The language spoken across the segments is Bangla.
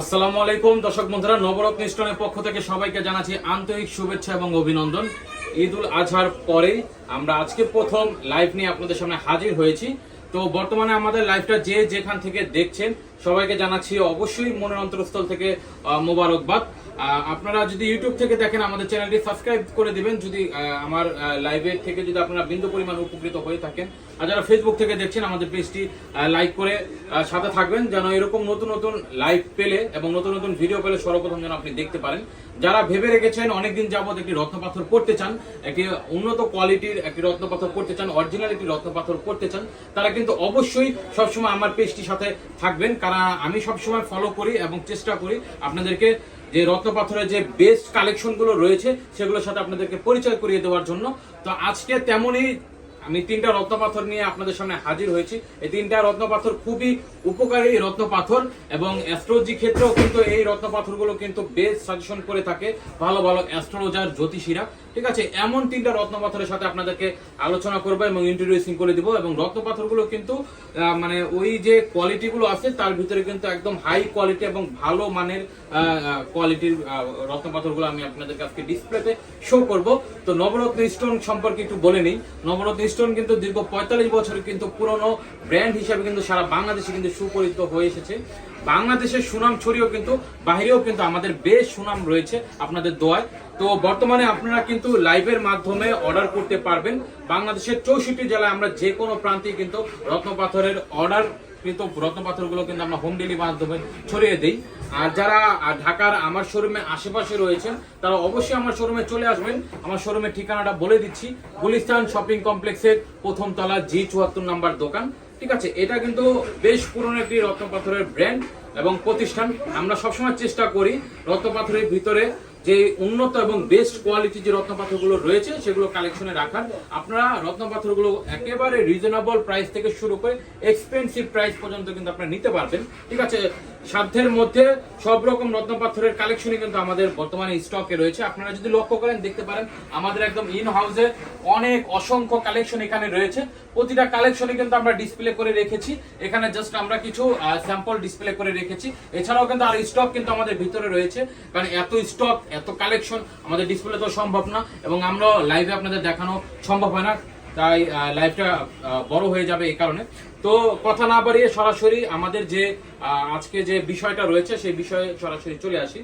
আসসালামু আলাইকুম। দর্শক বন্ধুরা নবরত্ন স্টোনের পক্ষ থেকে সবাইকে জানাচ্ছি আন্তরিক শুভেচ্ছা এবং অভিনন্দন। ঈদ উল আজহার পরে আমরা আজকে প্রথম লাইভ নিয়ে আপনাদের সামনে হাজির হয়েছি। তো বর্তমানে আমাদের লাইভটা যে যেখান থেকে দেখছেন, সবাইকে জানাচ্ছি অবশ্যই মনের অন্তরস্থল থেকে মোবারকবাদ। আপনারা যদি ইউটিউব থেকে দেখেন, আমাদের চ্যানেলটি সাবস্ক্রাইব করে দিবেন। যদি আমার লাইভের থেকে যদি আপনারা বিন্দু পরিমাণ উপকৃত হয়ে থাকেন, আর যারা ফেসবুক থেকে দেখছেন, আমাদের পেজটি লাইক করে সাথে থাকবেন, যেন এরকম নতুন নতুন লাইভ পেলে এবং নতুন নতুন ভিডিও পেলে সর্বপ্রথম যেন আপনি দেখতে পারেন। যারা ভেবে রেখেছেন অনেকদিন যাবত একটি রত্নপাথর করতে চান, একটি উন্নত কোয়ালিটির একটি রত্নপাথর করতে চান অরিজিনাল একটি রত্নপাথর করতে চান, তারা কিন্তু অবশ্যই সবসময় আমার পেজটির সাথে থাকবেন। কারণ আমি সবসময় ফলো করি এবং চেষ্টা করি আপনাদেরকে যে রত্ন পাথরের যে বেস্ট কালেকশনগুলো রয়েছে, সেগুলোর সাথে আপনাদেরকে পরিচয় করিয়ে দেওয়ার জন্য। তো আজকে তেমনই আমি তিনটা রত্নপাথর নিয়ে আপনাদের সামনে হাজির হয়েছি। এই তিনটা রত্নপাথর খুবই উপকারী রত্নপাথর এবং অ্যাস্ট্রোলজি ক্ষেত্রেও কিন্তু এই রত্নপাথরগুলো কিন্তু বেস্ট সাজেশন করে থাকে ভালো ভালো অ্যাস্ট্রোলজার জ্যোতিষীরা। ঠিক আছে, এমন তিনটা রত্নপাথরের সাথে আপনাদেরকে আলোচনা করব এবং ইন্ট্রোডিউসিং করে দিব এবং রত্নপাথরগুলো কিন্তু মানে ওই যে কোয়ালিটিগুলো আছে, তার ভিতরে কিন্তু একদম হাই কোয়ালিটি এবং ভালো মানের কোয়ালিটির রত্ন রত্নপাথরগুলো আমি আপনাদেরকে আজকে ডিসপ্লেতে শো করব। তো নবরত্ন স্টোন সম্পর্কে একটু বলে নিই। নবরত্ন স্টোন কিন্তু দীর্ঘ পঁয়তাল্লিশ বছর কিন্তু পুরনো ব্র্যান্ড হিসাবে কিন্তু সারা বাংলাদেশে কিন্তু সুপরিচিত হয়ে এসেছে। বাংলাদেশের সুনাম ছড়িয়েও কিন্তু, বাহিরেও কিন্তু আমাদের বেশ সুনাম রয়েছে আপনাদের দোয়ায়। তো বর্তমানে আপনারা কিন্তু লাইভের মাধ্যমে অর্ডার করতে পারবেন। বাংলাদেশের চৌষট্টি জেলায় আমরা যে কোনো প্রান্তে কিন্তু রত্নপাথরের অর্ডার কিন্তু রত্নপাথরগুলো কিন্তু আমরা হোম ডেলিভারি মাধ্যমে ছড়িয়ে দিই। আর যারা ঢাকার আমার শোরুমে আশেপাশে রয়েছেন, তারা অবশ্যই আমার শোরুমে চলে আসবেন। আমার শোরুমের ঠিকানাটা বলে দিচ্ছি। গুলিস্তান শপিং কমপ্লেক্সের প্রথম তলা জি চুয়াত্তর নাম্বার দোকান। ঠিক আছে? এটা কিন্তু বেশ পুরনো একটি রত্নপাথরের ব্র্যান্ড এবং প্রতিষ্ঠান। আমরা সবসময় চেষ্টা করি রত্নপাথরের ভিতরে যে উন্নত এবং বেস্ট কোয়ালিটি যে রত্নপাথরগুলো রয়েছে, সেগুলো কালেকশনে রাখার। আপনারা রত্নপাথরগুলো একেবারে রিজনেবল প্রাইস থেকে শুরু করে এক্সপেন্সিভ প্রাইস পর্যন্ত কিন্তু আপনারা নিতে পারবেন। ঠিক আছে, সাধ্যের মধ্যে সব রকম রত্নপাথরের কালেকশনই কিন্তু আমাদের বর্তমানে স্টকে রয়েছে। আপনারা যদি লক্ষ্য করেন, দেখতে পারেন, আমাদের একদম ইন হাউসে অনেক অসংখ্য কালেকশন এখানে রয়েছে। প্রতিটা কালেকশনে কিন্তু আমরা ডিসপ্লে করে রেখেছি। এখানে জাস্ট আমরা কিছু স্যাম্পল ডিসপ্লে করে রেখেছি। এছাড়াও কিন্তু আর স্টক কিন্তু আমাদের ভিতরে রয়েছে। কারণ এত স্টক এত কালেকশন আমাদের ডিসপ্লে তো সম্ভব না, এবং আমরা লাইভে আপনাদের দেখানো সম্ভব হয় না, তাই লাইভটা বড় হয়ে যাবে এই কারণে। তো কথা না বাড়িয়ে সরাসরি আমাদের যে আজকে যে বিষয়টা রয়েছে, সেই বিষয়ে সরাসরি চলে আসি।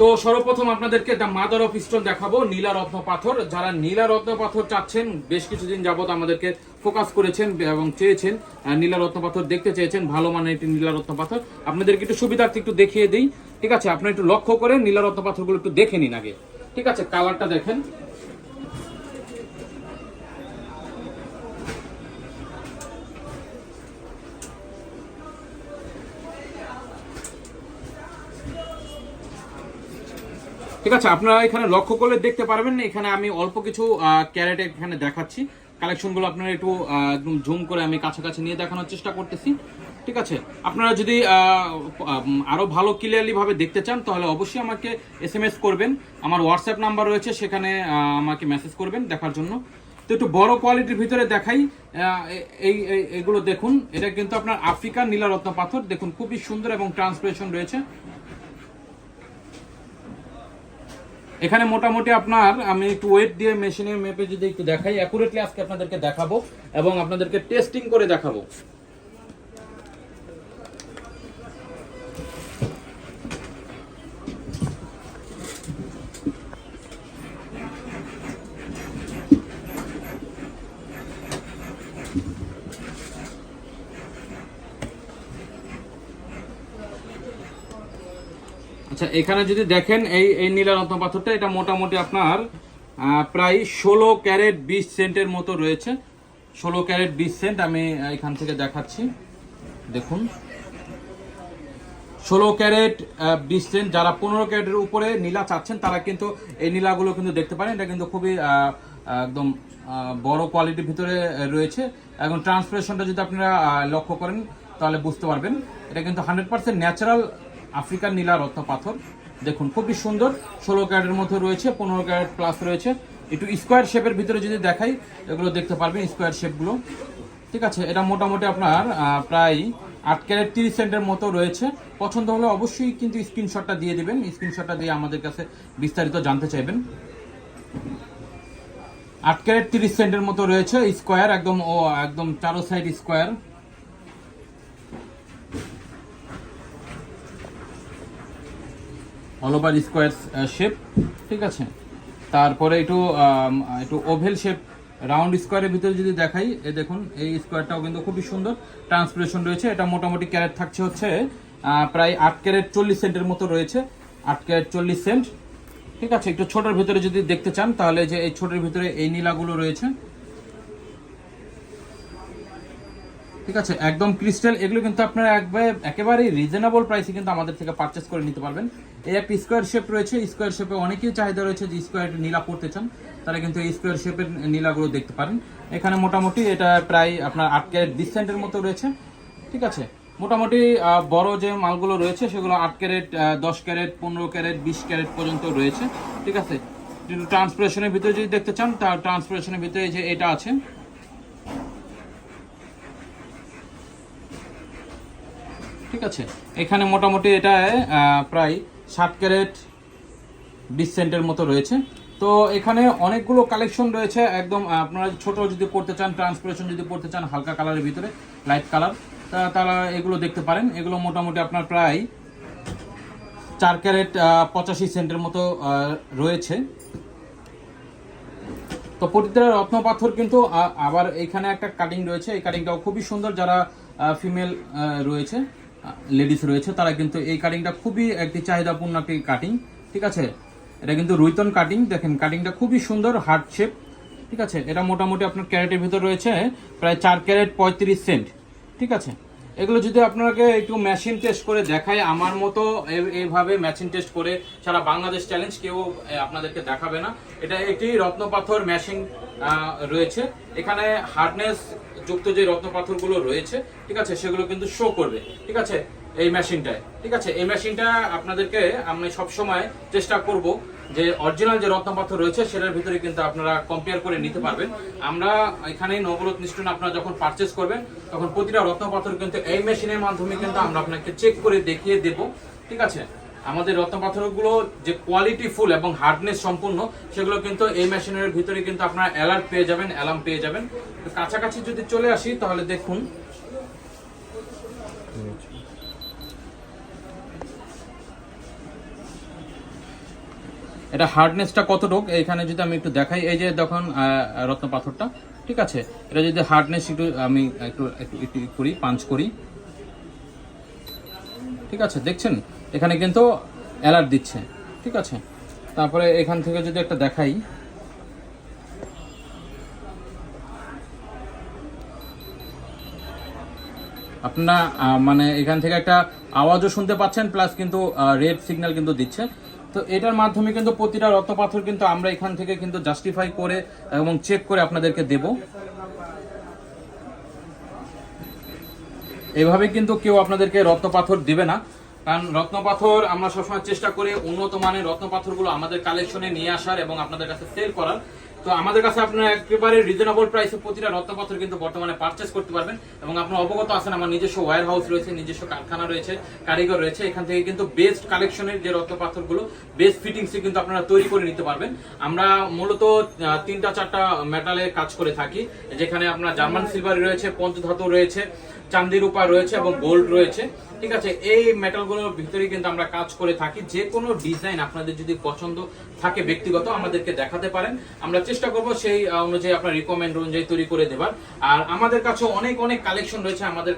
তো সর্বপ্রথম আপনাদেরকে দ্য মাদার অফ স্টোন দেখাবো, নীলা রত্ন পাথর। যারা নীলা রত্ন পাথর চাচ্ছেন, বেশ কিছুদিন যাবৎ আমাদেরকে ফোকাস করেছেন এবং চেয়েছেন নীলা রত্ন পাথর দেখতে চেয়েছেন, ভালো মানের একটি নীলা রত্ন পাথর। আপনাদেরকে একটু সুবিধার্থে একটু দেখিয়ে দিই, ঠিক আছে? আপনারা একটু লক্ষ্য করে নীলা রত্ন পাথরগুলো একটু দেখে নিন আগে। ঠিক আছে? কালারটা দেখেন। ঠিক আছে আপনারা এখানে লক্ষ্য করলে দেখতে পারবেন এখানে আমি অল্প কিছু ক্যারেট এখানে দেখাচ্ছি। কালেকশনগুলো আপনারা একটু একদম জুম করে আমি কাছাকাছি নিয়ে দেখানোর চেষ্টা করতেছি। ঠিক আছে আপনারা যদি আহ, উম, আরও ভালো ক্লিয়ারলি ভাবে দেখতে চান তাহলে অবশ্যই আমাকে এস এম এস করবেন। আমার হোয়াটসঅ্যাপ নাম্বার রয়েছে সেখানে আমাকে মেসেজ করবেন দেখার জন্য। তো একটু বড় কোয়ালিটির ভিতরে দেখাই এই এগুলো দেখুন। এটা কিন্তু আপনার আফ্রিকার নীলারত্ন পাথর। দেখুন খুবই সুন্দর এবং ট্রান্সপারেশন রয়েছে। এখানে মোটামুটি আপনার, আমি একটু ওয়েট দিয়ে মেশিনের মেপে যদি একটু দেখাই অ্যাকুরেটলি আজকে আপনাদেরকে দেখাবো এবং আপনাদেরকে টেস্টিং করে দেখাবো। আচ্ছা এখানে যদি দেখেন, এই এই নীলা রত্ন পাথরটা, এটা মোটামুটি আপনার প্রায় ষোলো ক্যারেট বিশ সেন্টের মতো রয়েছে। ষোলো ক্যারেট বিশ সেন্ট, আমি এখান থেকে দেখাচ্ছি। দেখুন। ষোলো ক্যারেট বিশ সেন্ট, যারা পনেরো ক্যারেটের উপরে নীলা চাচ্ছেন, তারা কিন্তু এই নীলাগুলো কিন্তু দেখতে পারেন। এটা কিন্তু খুবই একদম বড় কোয়ালিটির ভিতরে রয়েছে। এবং ট্রান্সপারেশনটা যদি আপনারা লক্ষ্য করেন, তাহলে বুঝতে পারবেন। এটা কিন্তু হান্ড্রেড পার্সেন্ট ন্যাচারাল আফ্রিকান নীলা রত্ন পাথর। দেখুন, খুবই সুন্দর। ষোলো ক্যারেটের মধ্যে রয়েছে, পনেরো ক্যারেট প্লাস রয়েছে। একটু স্কোয়ার শেপের ভিতরে যদি দেখাই, এগুলো দেখতে পারবেন স্কোয়ার শেপগুলো ঠিক আছে, এটা মোটামুটি আপনার প্রায় আট ক্যারেট তিরিশ সেন্টের মতো রয়েছে। পছন্দ হলে অবশ্যই কিন্তু স্ক্রিনশটটা দিয়ে দিবেন। স্ক্রিনশটটা দিয়ে আমাদের কাছে বিস্তারিত জানতে চাইবেন। আট ক্যারেট তিরিশ সেন্টের মতো রয়েছে স্কোয়ার একদম, ও, একদম চারো side square all over square shape ঠিক আছে? তারপরে একটু একটু ওভেল শেপ রাউন্ড স্কোয়ারের ভিতরে যদি দেখাই, এ দেখুন, এই স্কোয়ারটাও কিন্তু খুবই সুন্দর। ট্রান্সপারেশন রয়েছে, এটা মোটামুটি ক্যারেট থাকছে হচ্ছে প্রায় আট ক্যারেট চল্লিশ সেন্টের মতো রয়েছে। আট ক্যারেট চল্লিশ সেন্ট ঠিক আছে? একটু ছোটোর ভিতরে যদি দেখতে চান, তাহলে যে এই ছোটোর ভিতরে এই নীলাগুলো রয়েছে ঠিক আছে, একদম ক্রিস্টাল এগুলো কিন্তু আপনারা একবারে, একেবারেই রিজনেবল প্রাইসে কিন্তু আমাদের থেকে পারচেস করে নিতে পারবেন। এই একটা স্কোয়ার শেপ রয়েছে স্কোয়ার শেপে অনেকেই চাহিদা রয়েছে যে স্কোয়ার নীলা পড়তে চান। তারা কিন্তু এই স্কোয়ার শেপের নীলাগুলো দেখতে পারেন। এখানে মোটামুটি এটা প্রায় আপনার আট ক্যারেট বিশ সেন্টের মতো রয়েছে। ঠিক আছে, মোটামুটি বড় যে মালগুলো রয়েছে, সেগুলো আট ক্যারেট দশ ক্যারেট, পনেরো ক্যারেট, বিশ ক্যারেট পর্যন্ত রয়েছে। ঠিক আছে, কিন্তু ট্রান্সপারেশনের ভিতরে যদি দেখতে চান তার ট্রান্সপারেশনের ভিতরে যে এটা আছে ঠিক আছে? এখানে মোটামুটি এটা প্রায় ষাট ক্যারেট বিশ সেন্টের মতো রয়েছে। তো এখানে অনেকগুলো কালেকশন রয়েছে, একদম আপনারা ছোট যদি পড়তে চান, ট্রান্সপারেশন যদি পড়তে চান, হালকা কালারের ভিতরে, লাইট কালার তারা এগুলো দেখতে পারেন। এগুলো মোটামুটি আপনার প্রায় চার ক্যারেট পঁচাশি সেন্টের মতো রয়েছে। তো প্রতিটা রত্ন পাথর কিন্তু আবার এখানে একটা কাটিং রয়েছে। এই কাটিংটাও খুবই সুন্দর যারা ফিমেল রয়েছে। লেডিস রয়েছে, তারা কিন্তু এই কাটিংটা খুবই একটি চাহিদাপূর্ণ একটি কাটিং ঠিক আছে? এটা কিন্তু রুইতন কাটিং দেখেন কাটিংটা খুবই সুন্দর হার্ট শেপ ঠিক আছে? এটা মোটামুটি আপনার ক্যারেটের ভিতর রয়েছে, প্রায় চার ক্যারেট পঁয়ত্রিশ সেন্ট, ঠিক আছে? এগুলো যদি আপনাকে একটু মেশিন টেস্ট করে দেখায়, আমার মতো এইভাবে মেশিন টেস্ট করে সারা বাংলাদেশ চ্যালেঞ্জ কেউ আপনাদেরকে দেখাবে না। এটা একটি রত্নপাথর মেশিন রয়েছে। এখানে হার্ডনেস যুক্ত যে রত্নপাথরগুলো রয়েছে, ঠিক আছে, সেগুলো কিন্তু শো করবে, ঠিক আছে, এই মেশিনটায় ঠিক আছে, এই মেশিনটা আপনাদেরকে আমি সবসময় চেষ্টা করব যে অরিজিনাল যে রত্নপাথর রয়েছে, সেটার ভিতরে কিন্তু আপনারা কম্পেয়ার করে নিতে পারবেন। আমরা এখানে নবরত নিষ্ঠুন আপনারা যখন পারচেস করবেন, তখন প্রতিটা রত্নপাথর কিন্তু এই মেশিনের মাধ্যমে কিন্তু আমরা আপনাকে চেক করে দেখিয়ে দেব, ঠিক আছে। আমাদের রত্ন পাথরগুলো যে কোয়ালিটি ফুল এবং হার্ডনেস সম্পূর্ণ, সেগুলো কিন্তু এই মেশিনের ভিতরে কিন্তু আপনারা অ্যালার্ট পেয়ে যাবেন অ্যালার্ম পেয়ে যাবেন। তো কাছাকাছি যদি চলে আসি, তাহলে দেখুন। এটা হার্ডনেসটা কতটুক এখানে যদি আমি একটু দেখাই, এই যে দেখুন রত্ন পাথরটা ঠিক আছে? এটা যদি হার্ডনেস একটু, আমি একটু একটু করি পাঞ্চ করি। ঠিক আছে, দেখছেন? এখানে কিন্তু অ্যালার্ট দিচ্ছে, ঠিক আছে? তারপরে এখান থেকে যদি একটা দেখাই। আপনারা মানে এখান থেকে একটা আওয়াজও শুনতে পাচ্ছেন প্লাস কিন্তু রেড সিগন্যাল কিন্তু দিচ্ছে। তো এটার মাধ্যমে কিন্তু প্রতিটা রত্নপাথর কিন্তু আমরা এখান থেকে কিন্তু জাস্টিফাই করে এবং চেক করে আপনাদেরকে দেব। এভাবে কিন্তু কেউ আপনাদেরকে রত্নপাথর দিবে না। কারণ রত্নপাথর আমরা সবসময় চেষ্টা করি উন্নত মানের রত্ন রত্নপাথরগুলো আমাদের কালেকশনে নিয়ে আসার এবং আপনাদের কাছে সেল করার। তো আমাদের কাছে আপনারা একেবারে রিজনেবল প্রাইসে প্রতিটা রত্নপাথর কিন্তু বর্তমানে পারচেস করতে পারবেন এবং আপনারা অবগত আছেন আমার নিজস্ব ওয়ার হাউস রয়েছে, নিজস্ব কারখানা রয়েছে, কারিগর রয়েছে, এখান থেকে কিন্তু বেস্ট কালেকশনের যে রত্ন রত্নপাথরগুলো বেস্ট ফিটিংসে কিন্তু আপনারা তৈরি করে নিতে পারবেন। আমরা মূলত তিনটা চারটা মেটালে কাজ করে থাকি, যেখানে আপনার জার্মান সিলভার রয়েছে, পঞ্চধাতু রয়েছে চান্দি রূপা রয়েছে এবং গোল্ড রয়েছে। ঠিক আছে, এই মেটালগুলোর ভিতরে কিন্তু আমরা কাজ করে থাকি। যে কোনো ডিজাইন আপনাদের যদি পছন্দ থাকে ব্যক্তিগত, আমাদেরকে দেখাতে পারেন। আমরা চেষ্টা করব সেই অনুযায়ী আপনার রিকমেন্ড অনুযায়ী তৈরি করে দেবার। আর আমাদের কাছে অনেক অনেক কালেকশন রয়েছে। আমাদের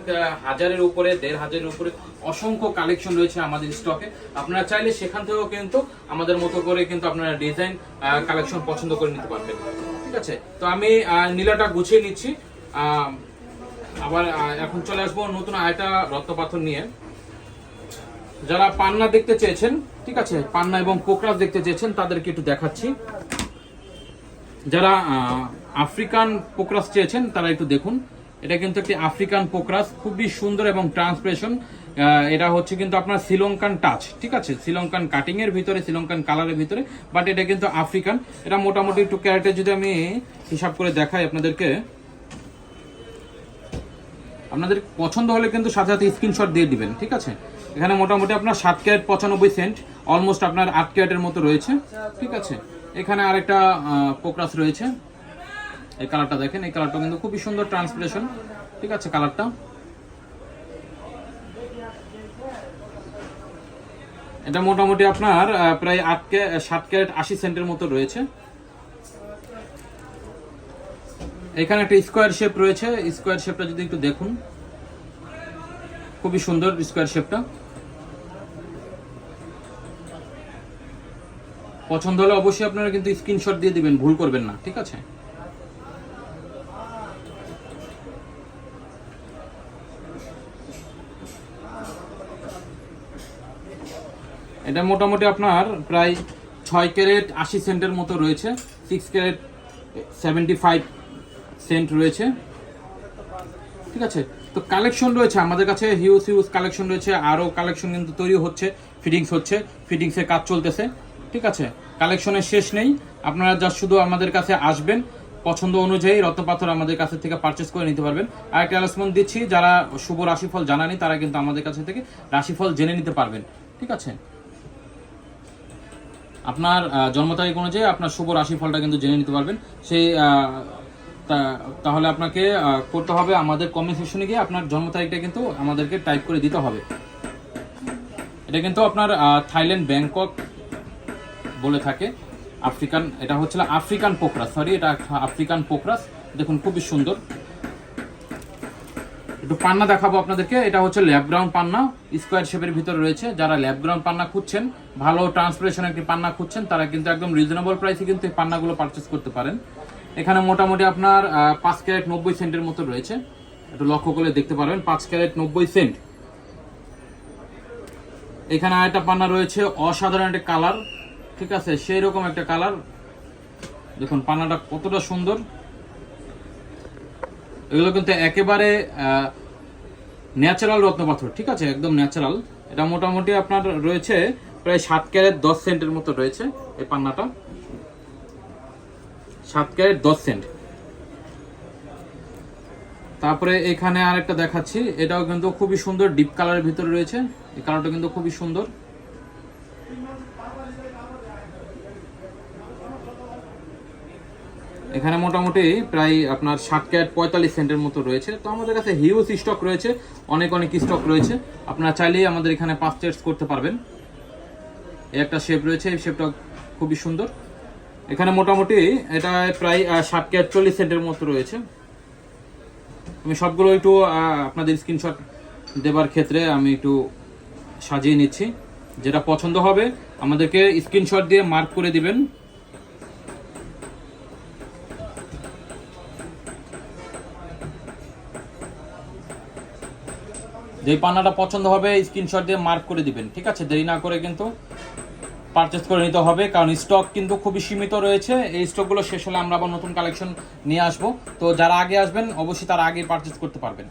হাজারের উপরে, দেড় হাজারের উপরে অসংখ্য কালেকশন রয়েছে আমাদের স্টকে আপনারা চাইলে সেখান থেকেও কিন্তু আমাদের মতো করে কিন্তু আপনারা ডিজাইন কালেকশন পছন্দ করে নিতে পারবেন। ঠিক আছে, তো আমি নীলাটা গুছিয়ে নিচ্ছি। আবার এখন চলে আসব নতুন আয়টা রত্নপাথর নিয়ে। যারা পান্না দেখতে চেয়েছেন, ঠিক আছে, পান্না এবং কোকরাস দেখতে চেয়েছেন, তাদেরকে একটু দেখাচ্ছি। যারা আফ্রিকান পোকরাস চেয়েছেন, তারা একটু দেখুন। এটা কিন্তু একটি আফ্রিকান পোকরাস খুবই সুন্দর এবং ট্রান্সপ্রেশন। এটা হচ্ছে কিন্তু আপনার শ্রীলঙ্কান টাচ, ঠিক আছে? শ্রীলঙ্কান কাটিং এর ভিতরে, শ্রীলঙ্কান কালারের ভিতরে বাট এটা কিন্তু আফ্রিকান। এটা মোটামুটি একটু ক্যারেটে যদি আমি হিসাব করে দেখাই আপনাদেরকে। আপনাদের পছন্দ হলে কিন্তু সাথে সাথে স্ক্রিনশট দিয়ে দিবেন, ঠিক আছে? এখানে মোটামুটি আপনার সাত ক্যারেট পঁচানব্বই সেন্ট অলমোস্ট আপনার আট ক্যারেটের মতো রয়েছে, ঠিক আছে? এখানে আরেকটা পোকরাস রয়েছে। এই কালারটা দেখেন, এই কালারটা কিন্তু খুবই সুন্দর ট্রান্সপিরেশন ঠিক আছে কালারটা এটা মোটামুটি আপনার প্রায় আট সাত ক্যারেট আশি সেন্টের মতো রয়েছে। এখানে একটা স্কোয়ার শেপ রয়েছে। স্কোয়ার শেপটা যদি একটু দেখুন। খুবই সুন্দর স্কোয়ার শেপটা। পছন্দ হলে অবশ্যই আপনারা কিন্তু স্ক্রিনশট দিয়ে দিবেন, ভুল করবেন না, ঠিক আছে? এটা মোটামুটি আপনার প্রায় ছয় ক্যারেট আশি সেন্টের মতো রয়েছে। Six carat seventy five cent রয়েছে। ঠিক আছে? তো কালেকশন রয়েছে, আমাদের কাছে হিউজ হিউজ কালেকশন রয়েছে, আরও কালেকশন কিন্তু তৈরি হচ্ছে ফিটিংস হচ্ছে ফিটিংসের কাজ চলতেছে। ঠিক আছে? কালেকশনের শেষ নেই, আপনারা যা শুধু আমাদের কাছে আসবেন, পছন্দ অনুযায়ী রত্নপাথর আমাদের কাছে থেকে পারচেস করে নিতে পারবেন। আর একটা অ্যানাউন্সমেন্ট দিচ্ছি, যারা শুভ রাশিফল জানানি, তারা কিন্তু আমাদের কাছে থেকে রাশিফল জেনে নিতে পারবেন। ঠিক আছে? আপনার জন্ম তারিখ অনুযায়ী আপনার শুভ রাশিফলটা কিন্তু জেনে নিতে পারবেন। সেই তাহলে আপনাকে করতে হবে আমাদের কমেন্ট সেকশনে গিয়ে আপনার জন্ম তারিখটা কিন্তু আমাদেরকে টাইপ করে দিতে হবে। এটা কিন্তু আপনার থাইল্যান্ড, ব্যাংকক বলে থাকে। আফ্রিকান, এটা হচ্ছিল আফ্রিকান পোকরাস সরি এটা আফ্রিকান পোকরাস দেখুন, খুবই সুন্দর। একটু পান্না দেখাবো আপনাদেরকে। এটা হচ্ছে ল্যাব গ্রাউন্ড পান্না স্কোয়ার শেপের ভিতরে রয়েছে। যারা ল্যাব গ্রাউন্ড পান্না খুঁজছেন, ভালো ট্রান্সপারেশন একটি পান্না খুঁজছেন, তারা কিন্তু একদম রিজনেবল প্রাইসে কিন্তু এই পান্নাগুলো পারচেস করতে পারেন। এখানে মোটামুটি আপনার পাঁচ ক্যারেট নব্বই সেন্টের মতো রয়েছে। একটু লক্ষ্য করে দেখতে পারবেন, পাঁচ ক্যারেট নব্বই সেন্ট। এখানে আরেকটা পান্না রয়েছে, অসাধারণ একটা কালার, ঠিক আছে? সেই রকম একটা কালার। দেখুন, পান্নাটা কতটা সুন্দর। এগুলো কিন্তু একেবারে ন্যাচারাল রত্নপাথর, ঠিক আছে? একদম ন্যাচারাল এটা মোটামুটি আপনার রয়েছে প্রায় সাত ক্যারেট দশ সেন্টের মতো রয়েছে এই পান্নাটা। সাত ক্যারেট, দশ সেন্ট। তারপরে এখানে আরেকটা দেখাচ্ছি। এটাও কিন্তু খুবই সুন্দর, ডিপ কালারের ভিতরে রয়েছে। এই কালারটা কিন্তু খুবই সুন্দর। এখানে মোটামুটি প্রায় আপনার ষাট ক্যারেট, পঁয়তাল্লিশ সেন্টের মতো রয়েছে। তো আমাদের কাছে হিউজ স্টক রয়েছে, অনেক অনেক স্টক রয়েছে। আপনারা চাইলেই আমাদের এখানে পারচেস করতে পারবেন। এই একটা শেপ রয়েছে, এই শেপটা খুবই সুন্দর। এখানে মোটামুটি এটা প্রায় ষাট ক্যারেট চল্লিশ সেন্টের মতো রয়েছে। আমি সবগুলো একটু আপনাদের স্ক্রিনশট দেবার ক্ষেত্রে আমি একটু সাজিয়ে নিচ্ছি। যেটা পছন্দ হবে, আমাদেরকে স্ক্রিনশট দিয়ে মার্ক করে দিবেন। যে পান্নাটা পছন্দ হবে স্ক্রিনশট দিয়ে মার্ক করে দিবেন। ঠিক আছে? দেরি না করে কিন্তু পারচেস করে নিতে হবে, কারণ স্টক কিন্তু খুবই সীমিত রয়েছে। এই স্টকগুলো শেষ হলে আমরা আবার নতুন কালেকশন নিয়ে আসব। তো যারা আগে আসবেন, অবশ্যই তারা আগে পারচেস করতে পারবেন।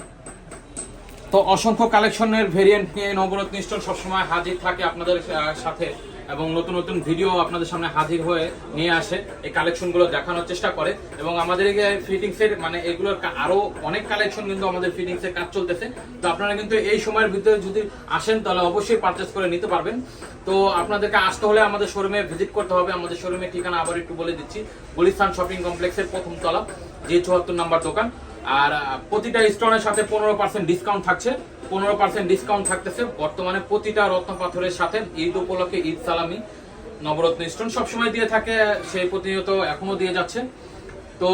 তো অসংখ্য কালেকশনের ভেরিয়েন্ট নিয়ে নবরত্ন স্টোর সবসময় হাজির থাকে আপনাদের সাথে। এবং নতুন নতুন ভিডিও আপনাদের সামনে হাজির হয়ে নিয়ে আসে। এই কালেকশনগুলো দেখানোর চেষ্টা করে এবং আমাদের ফিটিংসের মানে এগুলোর কা- আরও অনেক কালেকশন কিন্তু আমাদের ফিটিংসের কাজ চলতেছে। তো আপনারা কিন্তু এই সময়ের ভিতরে যদি আসেন, তাহলে অবশ্যই পারচেস করে নিতে পারবেন। তো আপনাদেরকে আসতে হলে আমাদের শোরুমে ভিজিট করতে হবে। আমাদের শোরুমের ঠিকানা আবার একটু বলে দিচ্ছি। গুলিস্তান শপিং কমপ্লেক্সের প্রথম তলা যে চুয়াত্তর নাম্বার দোকান। আর প্রতিটা স্টোনের সাথে পনেরো পার্সেন্ট ডিসকাউন্ট থাকছে। পনেরো পার্সেন্ট ডিসকাউন্ট থাকতেছে। বর্তমানে প্রতিটা রত্ন পাথরের সাথে ঈদ উপলক্ষে ঈদ সালামি, নবরত্ন স্টোন সবসময় দিয়ে থাকে, সেই প্রতিনিয়ত এখনও দিয়ে যাচ্ছে। তো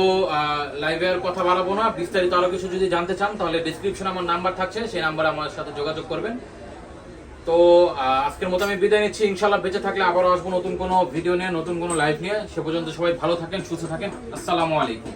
লাইভে আর কথা বাড়াবো না। বিস্তারিত আরও কিছু যদি জানতে চান, তাহলে ডিসক্রিপশনে আমার নাম্বার থাকছে, সেই নাম্বারে আমার সাথে যোগাযোগ করবেন। তো আজকের মতো আমি বিদায় নিচ্ছি। ইনশাল্লাহ বেঁচে থাকলে আবারও আসব নতুন কোনো ভিডিও নিয়ে, নতুন কোনো লাইভ নিয়ে। সে পর্যন্ত সবাই ভালো থাকেন, সুস্থ থাকেন। আসসালামু আলাইকুম।